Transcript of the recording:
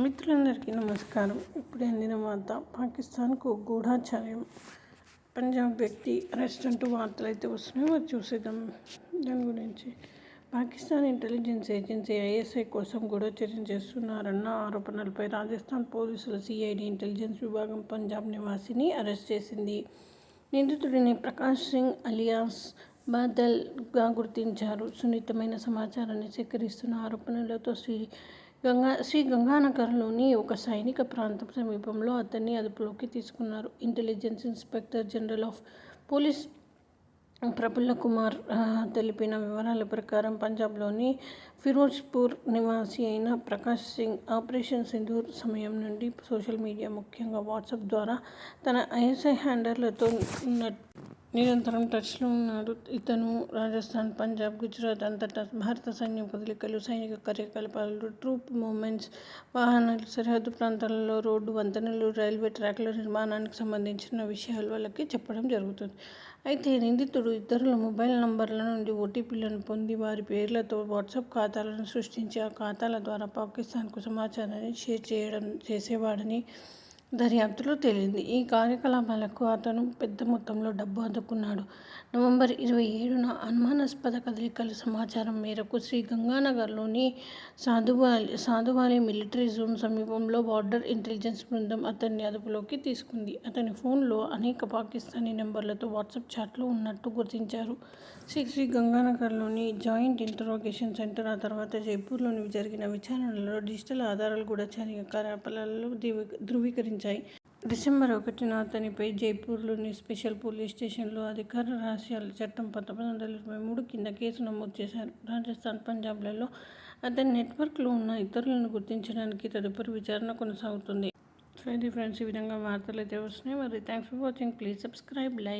మిత్రులందరికీ నమస్కారం. ఇప్పుడే అందిన వార్త పాకిస్తాన్కు గూఢాచార్యం. పంజాబ్ వ్యక్తి అరెస్ట్ అంటూ వార్తలు అయితే వస్తున్నాయి. మరి చూసేద్దాం. దాని గురించి. పాకిస్తాన్ ఇంటెలిజెన్స్ ఏజెన్సీ ఐఎస్ఐ కోసం గూఢచర్యం చేస్తున్నారన్న ఆరోపణలపై రాజస్థాన్ పోలీసుల సిఐడి ఇంటెలిజెన్స్ విభాగం పంజాబ్ నివాసిని అరెస్ట్ చేసింది. నిందితుడిని ప్రకాష్ సింగ్ అలియాస్ బాదల్గా గుర్తించారు. సున్నితమైన సమాచారాన్ని సేకరిస్తున్న ఆరోపణలతో శ్రీ గంగా శ్రీ గంగానగర్లోని ఒక సైనిక ప్రాంతం సమీపంలో అతన్ని అదుపులోకి తీసుకున్నారు. Intelligence inspector general of police Prafulla Kumar తెలిపిన వివరాల ప్రకారం పంజాబ్లోని ఫిరోజ్పూర్ నివాసి అయిన ప్రకాష్ సింగ్ ఆపరేషన్ సింధూర్ సమయం నుండి సోషల్ మీడియా ముఖ్యంగా వాట్సాప్ ద్వారా తన ఐఎస్ఐ హ్యాండర్లతో నిరంతరం టచ్లో ఉన్నాడు. ఇతను రాజస్థాన్ పంజాబ్ గుజరాత్ అంతటా భారత సైన్యం కదలికలు సైనిక కార్యకలాపాలు ట్రూప్ మూమెంట్స్ వాహనాలు సరిహద్దు ప్రాంతాలలో రోడ్డు వంతెనలు రైల్వే ట్రాక్ల నిర్మాణానికి సంబంధించిన విషయాలు వాళ్ళకి చెప్పడం జరుగుతుంది. అయితే నిందితుడు ఇతరుల మొబైల్ నంబర్ల నుండి ఓటీపీలను పొంది వారి పేర్లతో వాట్సాప్ ఖాతాలను సృష్టించి ఆ ఖాతాల ద్వారా పాకిస్తాన్కు సమాచారాన్ని షేర్ చేయడం చేసేవాడని దర్యాప్తులో తేలింది. ఈ కార్యకలాపాలకు అతను పెద్ద మొత్తంలో డబ్బు అందుకున్నాడు నవంబర్ ఇరవై ఏడున అనుమానాస్పద కదలికల సమాచారం మేరకు శ్రీ గంగానగర్లోని సాధువాలి సాధువాలి మిలిటరీ జోన్ సమీపంలో బార్డర్ ఇంటెలిజెన్స్ బృందం అతన్ని అదుపులోకి తీసుకుంది. అతని ఫోన్లో అనేక పాకిస్తానీ నెంబర్లతో వాట్సాప్ చాట్లు ఉన్నట్టు గుర్తించారు. శ్రీ శ్రీ గంగానగర్లోని జాయింట్ ఇంటరోగేషన్ సెంటర్ ఆ తర్వాత జైపూర్లోని జరిగిన విచారణలో డిజిటల్ ఆధారాలు కూడా చర్య కార్యకలాపాలలో ధృవీకరించాయి డిసెంబర్ ఒకటిన అతనిపై జైపూర్లోని స్పెషల్ పోలీస్ స్టేషన్లో అధికార రహస్యాల చట్టం పంతొమ్మిది వందల ఇరవై మూడు కింద కేసు నమోదు చేశారు. రాజస్థాన్ పంజాబ్లలో అతని నెట్వర్క్లో ఉన్న ఇతరులను గుర్తించడానికి తదుపరి విచారణ కొనసాగుతుంది. సో ఇది ఫ్రెండ్స్ ఈ విధంగా వార్తలు అయితే వస్తున్నాయి. మరి thanks for watching. Please subscribe like